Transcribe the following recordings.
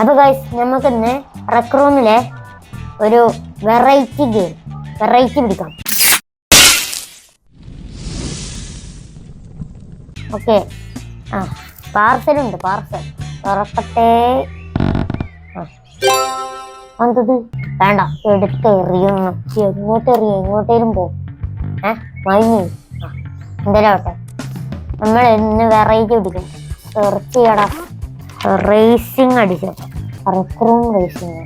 അപ്പൊ ഗൈസ് നമുക്കിന്ന് റെക് റൂമിലെ ഒരു വെറൈറ്റി ഗെയിം വെറൈറ്റി പിടിക്കാം. ഓക്കെ ആ പാർസൽ ഉണ്ട് പാർസൽ തുറക്കട്ടെ. എന്തത് വേണ്ട എടുത്ത് എറിയുന്നു എങ്ങോട്ട് എറിയും? എങ്ങോട്ടേലും പോകും ഏ മൈനി. ആ എന്തായാലും ആവട്ടെ. നമ്മൾ ഇന്ന് വെറൈറ്റി പിടിക്കും. സെർച്ച് ചെയ്യടാ. റേസിംഗ് അടിച്ചു. Rec room racing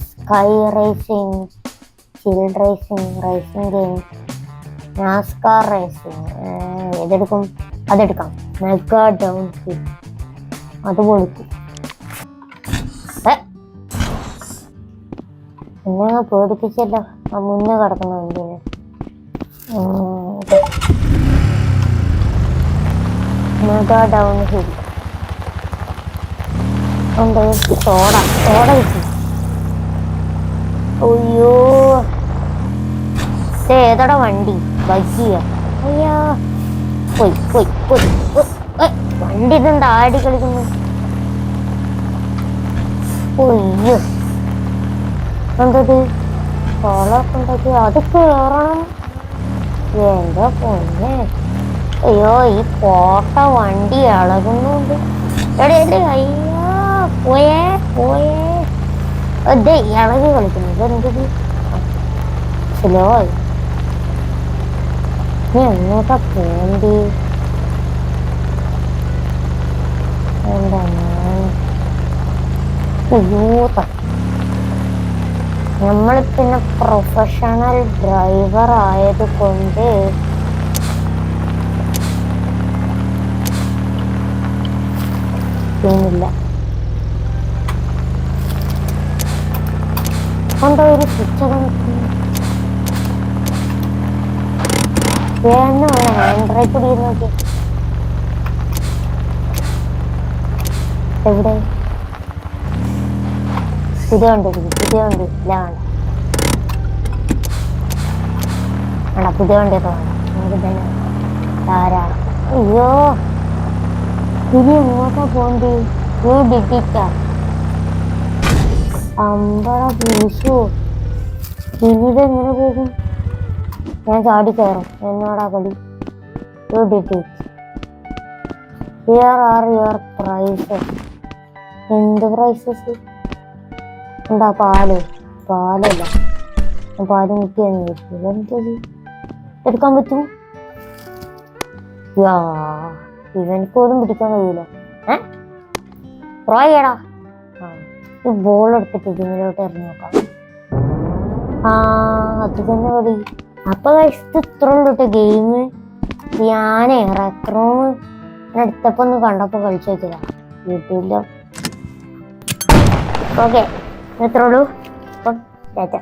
sky racing chill racing racing game NASCAR racing ഏതെടുക്കും? അതെടുക്കാം. മെഗാ ഡൗൺ ഹിൽ അത് കൊടുക്കും എന്നെ പേടിപ്പിച്ചല്ലോ. ആ മുന്നേ കിടക്കുന്ന വണ്ടിന്. മെഗാ ഡൗൺ ഹിൽ ഉണ്ട് സോഡ സോഡ കിട്ടി. അയ്യോ. ഏതട വണ്ടി? ബഗ്ഗിയ? അയ്യോ. പോയി പോയി പോയി വണ്ടി ഇതെന്താ ആടി കളിക്കുന്നു? അയ്യോ. എന്തത്? കോളൊക്കെ ഉണ്ടാക്കി അത് കയറണം എന്താ പൊന്നെ? അയ്യോ ഈ പോട്ട വണ്ടി ഇളകുന്നുണ്ട് എടേ എടേ, അയ്യോ പോയേ പോയേ. അതെ ഇളകി കളിക്കുന്നു. ഇതെന്തത് സ്ലോ ആയി നീ എങ്ങോട്ടാ പോണ്ടി? എന്താണ് അയ്യോ നമ്മൾ പിന്നെ പ്രൊഫഷണൽ ഡ്രൈവർ ആയത് കൊണ്ട് ചെയ്യുന്നില്ല കണ്ടോ ഒരു സ്വിച്ച് നോക്കി. എവിടെ? എടുക്ക്, പുതിയ ഇല്ല വേണ്ട. വേണ്ട പുതിയ വണ്ടിയൊക്കെ ധാരാളം അയ്യോ. ഇനി എങ്ങോട്ടാ പോണ്ടി ഒരു ബിഗിക്ക അമ്പറ പൂശു ഇനി എങ്ങനെ പോകും? ഞാൻ ചാടി കയറും. എന്നോടാ കളി? You did it here are your prizes എന്ത് പ്രൈസസ് എന്താ പാൽ? പാലല്ല. പാൽ മുട്ടിയാണ് ഇതെന്തത് എടുക്കാൻ പറ്റും യാ. ഇവനക്ക് പോലും പിടിക്കാൻ കഴിയൂല ഏ? പ്രോ ചെയ്യടാ. ഈ ബോൾ എടുത്തിട്ട് ഇതിലോട്ട് എറിഞ്ഞു നോക്കാം. ആ അത് തന്നെ കളി അപ്പൊ ഇത് ഇത്ര ഗെയിം ഞാനേ റെക്രോം എടുത്തപ്പോ ഒന്ന് കണ്ടപ്പോ കളിച്ചു വെച്ചതാ യൂട്യൂബിൽ. ഓക്കെ ഇത്രേ ഉള്ളൂ. അപ്പം ടാറ്റ.